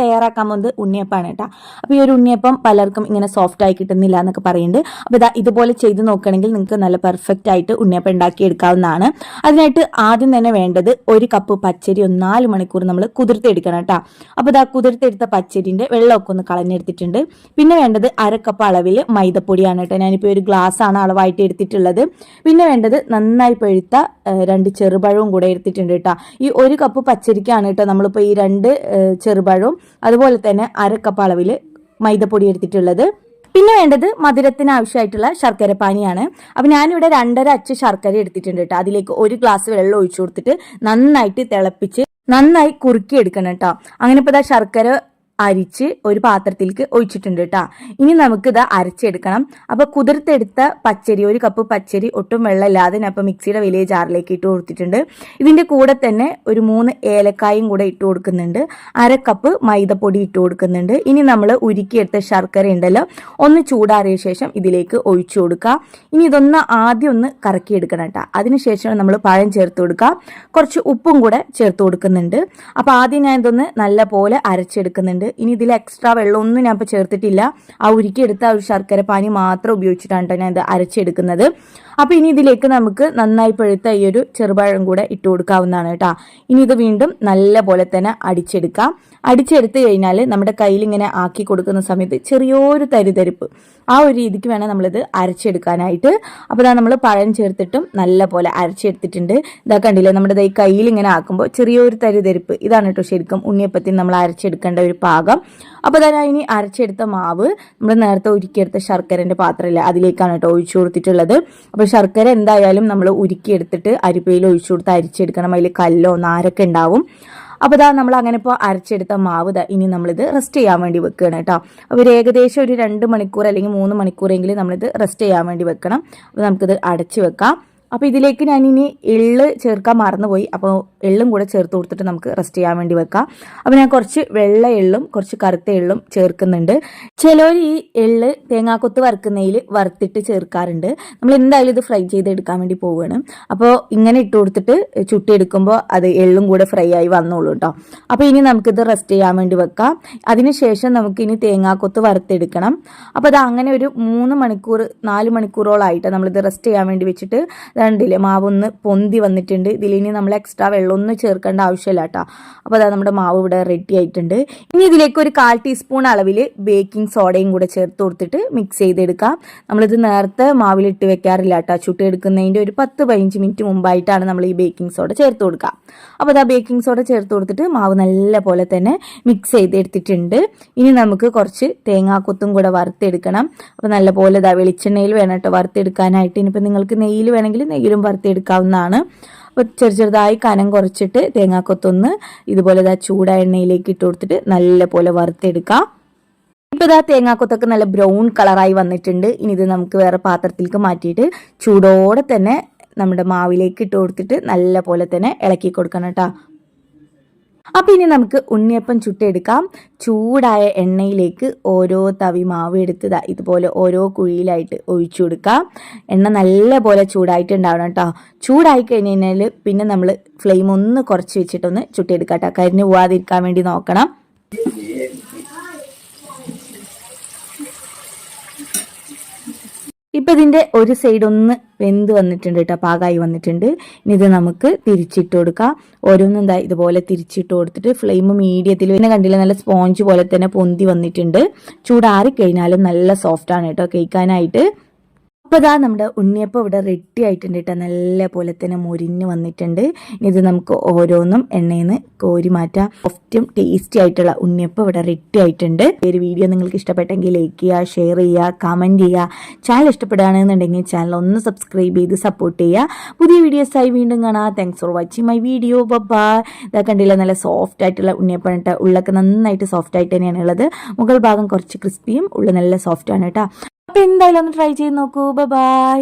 തയ്യാറാക്കാൻ പോകുന്നത് ഉണ്ണിയപ്പാണ് കേട്ടോ. അപ്പോൾ ഈ ഒരു ഉണ്ണിയപ്പം പലർക്കും ഇങ്ങനെ സോഫ്റ്റ് ആയി കിട്ടുന്നില്ല എന്നൊക്കെ പറയുന്നുണ്ട്. അപ്പോൾ ഇതാ ഇതുപോലെ ചെയ്ത് നോക്കുകയാണെങ്കിൽ നിങ്ങൾക്ക് നല്ല പെർഫെക്റ്റ് ആയിട്ട് ഉണ്ണിയപ്പം ഉണ്ടാക്കി എടുക്കാവുന്നതാണ് അതിനായിട്ട് ആദ്യം തന്നെ വേണ്ടത് ഒരു കപ്പ് പച്ചരി ഒന്ന് നാല് മണിക്കൂർ നമ്മൾ കുതിർത്തെടുക്കണം കേട്ടോ. അപ്പോൾ ഇതാ കുതിർത്തെടുത്ത പച്ചരിന്റെ വെള്ളമൊക്കെ ഒന്ന് കളഞ്ഞെടുത്തിട്ടുണ്ട്. പിന്നെ വേണ്ടത് അര കപ്പ് അളവിൽ മൈദപ്പൊടിയാണ് കേട്ടോ. ഞാനിപ്പോൾ ഒരു ഗ്ലാസ് ആണ് അളവായിട്ട് എടുത്തിട്ടുള്ളത്. പിന്നെ വേണ്ടത് നന്നായി പഴുത്ത രണ്ട് ചെറുപഴവും കൂടെ എടുത്തിട്ടുണ്ട് കേട്ടോ. ഈ ഒരു കപ്പ് പച്ചരിക്കാണ് കേട്ടോ നമ്മളിപ്പോൾ ഈ രണ്ട് ചെറുപഴവും അതുപോലെ തന്നെ അര കപ്പ് അളവിൽ മൈദപ്പൊടി എടുത്തിട്ടുള്ളത്. പിന്നെ വേണ്ടത് മധുരത്തിന് ആവശ്യമായിട്ടുള്ള ശർക്കര പാനിയാണ്. അപ്പം ഞാനിവിടെ രണ്ടര അച്ച് ശർക്കര എടുത്തിട്ടുണ്ട് കേട്ടോ. അതിലേക്ക് ഒരു ഗ്ലാസ് വെള്ളം ഒഴിച്ചു കൊടുത്തിട്ട് നന്നായിട്ട് തിളപ്പിച്ച് നന്നായി കുറുക്കി എടുക്കണം കേട്ടോ. അങ്ങനെ ഇപ്പോൾ ഇതാ ശർക്കര അരിച്ച് ഒരു പാത്രത്തിലേക്ക് ഒഴിച്ചിട്ടുണ്ട് കേട്ടോ ഇനി നമുക്ക് ഇത് അരച്ചെടുക്കണം. അപ്പോൾ കുതിർത്തെടുത്ത പച്ചരി ഒരു കപ്പ് പച്ചരി ഒട്ടും വെള്ളമില്ലാതെ ഞാൻ ഇപ്പോൾ മിക്സിയുടെ വലിയ ജാറിലേക്ക് ഇട്ട് കൊടുത്തിട്ടുണ്ട്. ഇതിന്റെ കൂടെ തന്നെ ഒരു മൂന്ന് ഏലക്കായും കൂടെ ഇട്ട് കൊടുക്കുന്നുണ്ട്. അര കപ്പ് മൈദപ്പൊടി ഇട്ട് കൊടുക്കുന്നുണ്ട്. ഇനി നമ്മൾ ഉരുക്കിയെടുത്ത ശർക്കര ഉണ്ടല്ലോ ഒന്ന് ചൂടാറിയ ശേഷം ഇതിലേക്ക് ഒഴിച്ചു കൊടുക്കുക ഇനി ഇതൊന്ന് ആദ്യം ഒന്ന് കറക്കിയെടുക്കണം കേട്ടോ അതിനുശേഷം നമ്മൾ പഴം ചേർത്ത് കൊടുക്കുക. കുറച്ച് ഉപ്പും കൂടെ ചേർത്ത് കൊടുക്കുന്നുണ്ട്. അപ്പോൾ ആദ്യം ഞാൻ ഇതൊന്ന് നല്ല പോലെ അരച്ചെടുക്കുന്നുണ്ട്. ഇനി ഇതിൽ എക്സ്ട്രാ വെള്ളമൊന്നും ഞാൻ ഇപ്പോൾ ചേർത്തിട്ടില്ല. ആ ഉരുക്കിയെടുത്ത ആ ഒരു ശർക്കര പാനി മാത്രം ഉപയോഗിച്ചിട്ടാണ് കേട്ടോ ഞാൻ ഇത് അരച്ചെടുക്കുന്നത്. അപ്പോൾ ഇനി ഇതിലേക്ക് നമുക്ക് നന്നായി പഴുത്ത ഈ ഒരു ചെറുപഴം കൂടെ ഇട്ട് കൊടുക്കാവുന്നതാണ് കേട്ടോ. ഇനി ഇത് വീണ്ടും നല്ല പോലെ തന്നെ അടിച്ചെടുക്കാം. അടിച്ചെടുത്ത് കഴിഞ്ഞാൽ നമ്മുടെ കയ്യിൽ ഇങ്ങനെ ആക്കി കൊടുക്കുന്ന സമയത്ത് ചെറിയൊരു തരിതരിപ്പ്. ആ ഒരു രീതിക്ക് വേണം നമ്മളിത് അരച്ചെടുക്കാനായിട്ട്. അപ്പോൾ ഇതാ നമ്മൾ പഴം ചേർത്തിട്ടും നല്ല പോലെ അരച്ചെടുത്തിട്ടുണ്ട്. ഇതാ കണ്ടില്ലേ നമ്മുടെ ഈ കയ്യിൽ ഇങ്ങനെ ആക്കുമ്പോൾ ചെറിയൊരു തരിതരിപ്പ്. ഇതാണ് കേട്ടോ ശരിക്കും ഉണ്ണിയപ്പത്തിന് നമ്മൾ അരച്ചെടുക്കേണ്ട ഒരു പാകം. അപ്പോൾ തന്നെ ഇനി അരച്ചെടുത്ത മാവ് നമ്മൾ നേരത്തെ ഉരുക്കിയെടുത്ത ശർക്കരന്റെ പാത്രമില്ല അതിലേക്കാണ് കേട്ടോ ഒഴിച്ചു കൊടുത്തിട്ടുള്ളത്. അപ്പോൾ ശർക്കര എന്തായാലും നമ്മൾ ഉരുക്കിയെടുത്തിട്ട് അരിപ്പയിൽ ഒഴിച്ചു കൊടുത്ത് അരിച്ചെടുക്കണം. അതിൽ കല്ലോ നാരൊക്കെ ഉണ്ടാവും. അപ്പോൾ ഇതാ നമ്മൾ അങ്ങനെ ഇപ്പോൾ അരച്ചെടുത്ത മാവ് ദാ ഇനി നമ്മളിത് റെസ്റ്റ് ചെയ്യാൻ വേണ്ടി വെക്കുകയാണ് കേട്ടോ. അപ്പോൾ ഒരു ഏകദേശം ഒരു രണ്ട് മണിക്കൂർ അല്ലെങ്കിൽ മൂന്ന് മണിക്കൂറെങ്കിലും നമ്മളിത് റെസ്റ്റ് ചെയ്യാൻ വേണ്ടി വെക്കണം. അപ്പോൾ നമുക്കിത് അടച്ച് വെക്കാം. അപ്പോൾ ഇതിലേക്ക് ഞാൻ ഇനി എള്ള് ചേർക്കാൻ മറന്നുപോയി. അപ്പോൾ എള്ളും കൂടെ ചേർത്ത് കൊടുത്തിട്ട് നമുക്ക് റെസ്റ്റ് ചെയ്യാൻ വേണ്ടി വെക്കാം. അപ്പോൾ ഞാൻ കുറച്ച് വെള്ള എള്ളും കുറച്ച് കറുത്ത എള്ളും ചേർക്കുന്നുണ്ട്. ചിലവർ ഈ എള്ള് തേങ്ങാക്കൊത്ത് വറുക്കുന്നതിൽ വറുത്തിട്ട് ചേർക്കാറുണ്ട്. നമ്മൾ എന്തായാലും ഇത് ഫ്രൈ ചെയ്തെടുക്കാൻ വേണ്ടി പോവുകയാണ്. അപ്പോൾ ഇങ്ങനെ ഇട്ട് കൊടുത്തിട്ട് ചുട്ടിയെടുക്കുമ്പോൾ അത് എള്ളും കൂടെ ഫ്രൈ ആയി വന്നോളൂ കേട്ടോ അപ്പോൾ ഇനി നമുക്കിത് റെസ്റ്റ് ചെയ്യാൻ വേണ്ടി വെക്കാം. അതിനുശേഷം നമുക്കിനി തേങ്ങാക്കൊത്ത് വറുത്തെടുക്കണം. അപ്പോൾ അത് അങ്ങനെ ഒരു മൂന്ന് മണിക്കൂർ നാല് മണിക്കൂറോളായിട്ട് നമ്മളിത് റെസ്റ്റ് ചെയ്യാൻ വേണ്ടി വെച്ചിട്ട് രണ്ടില്ലേ? മാവൊന്ന് പൊന്തി വന്നിട്ടുണ്ട്. ഇതിലിനി നമ്മൾ എക്സ്ട്രാ വെള്ളമൊന്നും ചേർക്കേണ്ട ആവശ്യമില്ല കേട്ടോ. അപ്പോൾ അതാ നമ്മുടെ മാവ് ഇവിടെ റെഡി ആയിട്ടുണ്ട്. ഇനി ഇതിലേക്ക് ഒരു കാൽ ടീസ്പൂൺ അളവിൽ ബേക്കിംഗ് സോഡയും കൂടെ ചേർത്ത് കൊടുത്തിട്ട് മിക്സ് ചെയ്തെടുക്കാം. നമ്മളിത് നേരത്തെ മാവിലിട്ട് വെക്കാറില്ല കേട്ടോ. ചുട്ടെടുക്കുന്നതിന്റെ ഒരു പത്ത് പതിനഞ്ച് മിനിറ്റ് മുമ്പായിട്ടാണ് നമ്മൾ ഈ ബേക്കിംഗ് സോഡ ചേർത്ത് കൊടുക്കുക. അപ്പോൾ അതാ ബേക്കിംഗ് സോഡ ചേർത്ത് കൊടുത്തിട്ട് മാവ് നല്ല പോലെ തന്നെ മിക്സ് ചെയ്തെടുത്തിട്ടുണ്ട്. ഇനി നമുക്ക് കുറച്ച് തേങ്ങാക്കൊത്തും കൂടെ വറുത്തെടുക്കണം. അപ്പോൾ നല്ല പോലെ ഇതാ വെളിച്ചെണ്ണയിൽ വേണം കേട്ടോ വറുത്തെടുക്കാനായിട്ട്. ഇനിയിപ്പോൾ നിങ്ങൾക്ക് നെയ്യിൽ വേണമെങ്കിൽ നെയ്യിലും വറുത്തെടുക്കാവുന്നതാണ്. അപ്പോൾ ചെറു ചെറുതായി കനം കുറച്ചിട്ട് തേങ്ങാക്കൊത്തൊന്ന് ഇതുപോലെ ഇതാ ചൂട എണ്ണയിലേക്ക് ഇട്ട് കൊടുത്തിട്ട് നല്ല പോലെ വറുത്തെടുക്കാം. ഇപ്പോൾ ഇതാ തേങ്ങാക്കൊത്തൊക്കെ നല്ല ബ്രൗൺ കളറായി വന്നിട്ടുണ്ട്. ഇനി ഇത് നമുക്ക് വേറെ പാത്രത്തിലേക്ക് മാറ്റിയിട്ട് ചൂടോടെ തന്നെ നമ്മുടെ മാവിലേക്ക് ഇട്ട് കൊടുത്തിട്ട് നല്ല പോലെ തന്നെ ഇളക്കി കൊടുക്കണം കേട്ടോ. അപ്പം ഇനി നമുക്ക് ഉണ്ണിയപ്പം ചുട്ടെടുക്കാം. ചൂടായ എണ്ണയിലേക്ക് ഓരോ തവി മാവ് എടുത്ത് ദാ ഇതുപോലെ ഓരോ കുഴിയിലായിട്ട് ഒഴിച്ചു കൊടുക്കാം. എണ്ണ നല്ല പോലെ ചൂടായിട്ടുണ്ടാവണം കേട്ടോ. ചൂടായി കഴിഞ്ഞ് കഴിഞ്ഞാൽ പിന്നെ നമ്മൾ ഫ്ലെയിം ഒന്ന് കുറച്ച് വെച്ചിട്ടൊന്ന് ചുട്ടെടുക്കാം കേട്ടോ. കരിഞ്ഞു പോവാതിരിക്കാൻ വേണ്ടി നോക്കണം. ഇപ്പം ഇതിന്റെ ഒരു സൈഡ് ഒന്ന് വെന്ത് വന്നിട്ടുണ്ട് കേട്ടോ പാകമായി വന്നിട്ടുണ്ട്. ഇനി ഇത് നമുക്ക് തിരിച്ചിട്ട് കൊടുക്കാം. ഓരോന്നും എന്താ ഇതുപോലെ തിരിച്ചിട്ട് കൊടുത്തിട്ട് ഫ്ലെയിം മീഡിയത്തിൽ പിന്നെ കണ്ടില്ല നല്ല സ്പോഞ്ച് പോലെ തന്നെ പൊന്തി വന്നിട്ടുണ്ട്. ചൂടാറി കഴിഞ്ഞാലും നല്ല സോഫ്റ്റാണ് കേട്ടോ കേൾക്കാനായിട്ട്. അപ്പോൾ ഇതാ നമ്മുടെ ഉണ്ണിയപ്പം ഇവിടെ റെഡി ആയിട്ടുണ്ട് കേട്ടോ നല്ല പോലെ തന്നെ മുരിഞ്ഞ് വന്നിട്ടുണ്ട്. ഇത് നമുക്ക് ഓരോന്നും എണ്ണയിൽ നിന്ന് കോരി മാറ്റാം. സോഫ്റ്റും ടേസ്റ്റി ആയിട്ടുള്ള ഉണ്ണിയപ്പം ഇവിടെ റെഡി ആയിട്ടുണ്ട്. ഈ ഒരു വീഡിയോ നിങ്ങൾക്ക് ഇഷ്ടപ്പെട്ടെങ്കിൽ ലൈക്ക് ചെയ്യുക ഷെയർ ചെയ്യുക കമന്റ് ചെയ്യുക. ചാനൽ ഇഷ്ടപ്പെടുകയാണെന്നുണ്ടെങ്കിൽ ചാനൽ ഒന്ന് സബ്സ്ക്രൈബ് ചെയ്ത് സപ്പോർട്ട് ചെയ്യുക. പുതിയ വീഡിയോസായി വീണ്ടും കാണാം. Thanks for watching my video ബബ്ബാ ഇതാ കണ്ടില്ല നല്ല സോഫ്റ്റ് ആയിട്ടുള്ള ഉണ്ണിയപ്പം കേട്ടോ ഉള്ളൊക്കെ നന്നായിട്ട് സോഫ്റ്റ് ആയിട്ട് തന്നെയാണ് ഉള്ളത്. മുകൾ ഭാഗം കുറച്ച് ക്രിസ്പിയും ഉള്ള നല്ല സോഫ്റ്റ് ആണ് കേട്ടോ അപ്പോൾ എന്തായാലും ഒന്ന് ട്രൈ ചെയ്ത് നോക്കൂ. ബൈ